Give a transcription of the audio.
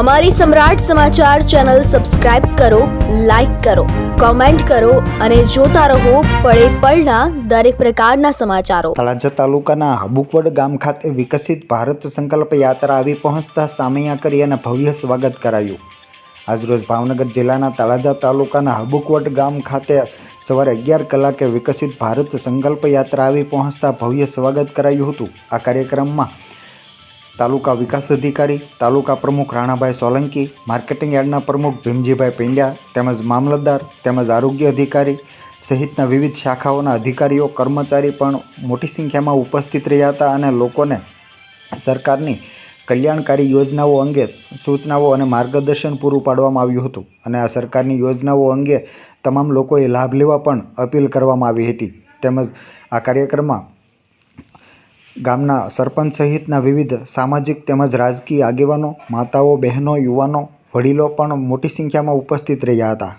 અમારી સમ્રાટ સમાચાર ચેનલ સબસ્ક્રાઇબ કરો, લાઇક કરો, કોમેન્ટ કરો અને જોતા રહો પળે પળના દરેક પ્રકારના સમાચારો. તળાજા તાલુકાના હબુકવડ ગામ ખાતે વિકસિત ભારત સંકલ્પ યાત્રા આવી પહોંચતા સામૈયા કરી અને ભવ્ય સ્વાગત કરાયું. આજરોજ ભાવનગર જિલ્લાના તળાજા તાલુકાના હબુકવટ ગામ ખાતે સવારે અગિયાર કલાકે વિકસિત ભારત સંકલ્પ યાત્રા આવી પહોંચતા ભવ્ય સ્વાગત કરાયું હતું. આ કાર્યક્રમમાં તાલુકા વિકાસ અધિકારી, તાલુકા પ્રમુખ રાણાભાઈ સોલંકી, માર્કેટિંગ યાર્ડના પ્રમુખ ભીમજીભાઈ પંડ્યા, તેમજ મામલતદાર તેમજ આરોગ્ય અધિકારી સહિતના વિવિધ શાખાઓના અધિકારીઓ, કર્મચારી પણ મોટી સંખ્યામાં ઉપસ્થિત રહ્યા હતા અને લોકોને સરકારની કલ્યાણકારી યોજનાઓ અંગે સૂચનાઓ અને માર્ગદર્શન પૂરું પાડવામાં આવ્યું હતું. અને આ સરકારની યોજનાઓ અંગે તમામ લોકોએ લાભ લેવા પણ અપીલ કરવામાં આવી હતી. તેમજ આ કાર્યક્રમમાં ગામના સરપંચ સહિતના વિવિધ સામાજિક તેમજ રાજકીય આગેવાનો, માતાઓ, બહેનો, યુવાનો, વડીલો પણ મોટી સંખ્યામાં ઉપસ્થિત રહ્યા હતા.